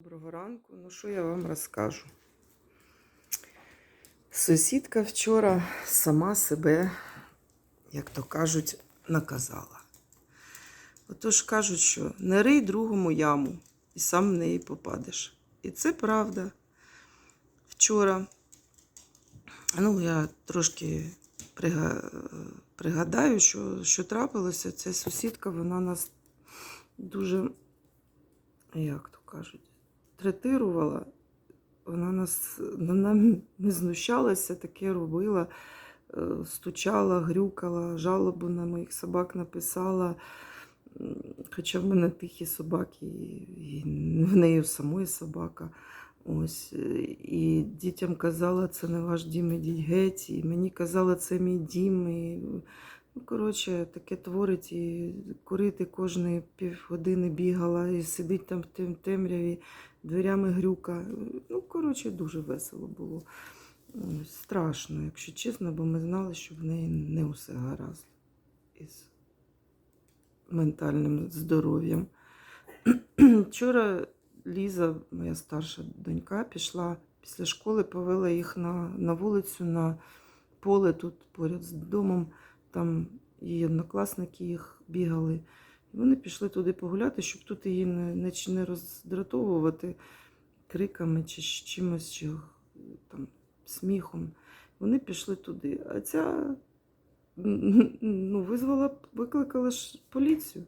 Доброго ранку. Ну, що я вам розкажу? Сусідка вчора сама себе, як то кажуть, наказала. Отож кажуть, що не рий другому яму і сам в неї попадеш. І це правда. Вчора, ну, я трошки пригадаю, що, що трапилося. Ця сусідка, вона нас дуже, як то кажуть, третирувала. Вона нас вона не знущалася, таке робила, е, стучала, грюкала, жалобу на моїх собак написала. Хоча в мене тихі собаки, і в неї самої собака. Ось. е, І дітям казала, це не ваш дім, ідіть геть. І мені казала, це мій дім. І, ну, коротше, таке творить, і курити кожної півгодини бігала, і сидить там в тем темряві, дверями грюка. Ну, коротше, дуже весело було. Страшно, якщо чесно, бо ми знали, що в неї не усе гаразд із ментальним здоров'ям. Вчора Ліза, моя старша донька, пішла після школи, повела їх на, на вулицю, на поле тут поряд з домом. Там її однокласники їх бігали. І вони пішли туди погуляти, щоб тут її не, не, не роздратовувати криками чи чимось, чи там, сміхом. Вони пішли туди. А ця ну, визвала, викликала ж поліцію.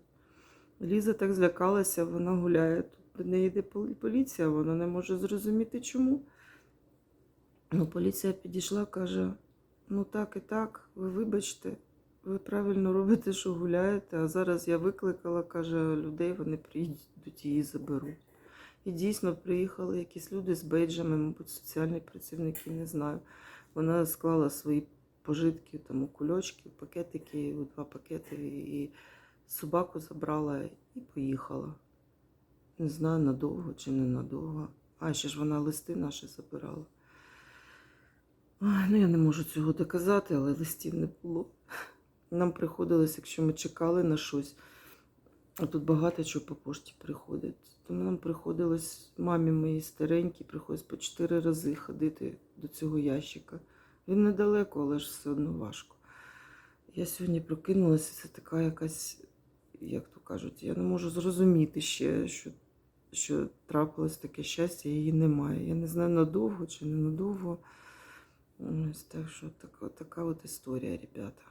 Ліза так злякалася, вона гуляє. Тут до неї йде поліція, вона не може зрозуміти, чому. Ну, поліція підійшла, каже: ну так і так, ви вибачте, ви правильно робите, що гуляєте, а зараз я викликала, каже, людей, вони приїдуть її заберуть. І дійсно приїхали якісь люди з бейджами, мабуть, соціальні працівники, не знаю. Вона склала свої пожитки, там, кульочки, пакетики, у два пакети, і собаку забрала і поїхала. Не знаю, надовго чи не надовго. А ще ж вона листи наші забирала. Ну я не можу цього доказати, але листів не було. Нам приходилось, якщо ми чекали на щось, а тут багато чого по пошті приходить. Тому нам приходилось мамі моїй старенькій, приходилось по чотири рази ходити до цього ящика. Він недалеко, але ж все одно важко. Я сьогодні прокинулася, це така якась, як то кажуть, я не можу зрозуміти ще, що, що трапилось таке щастя, її немає. Я не знаю надовго чи не надовго. Ось так що така, така от історія, ребята.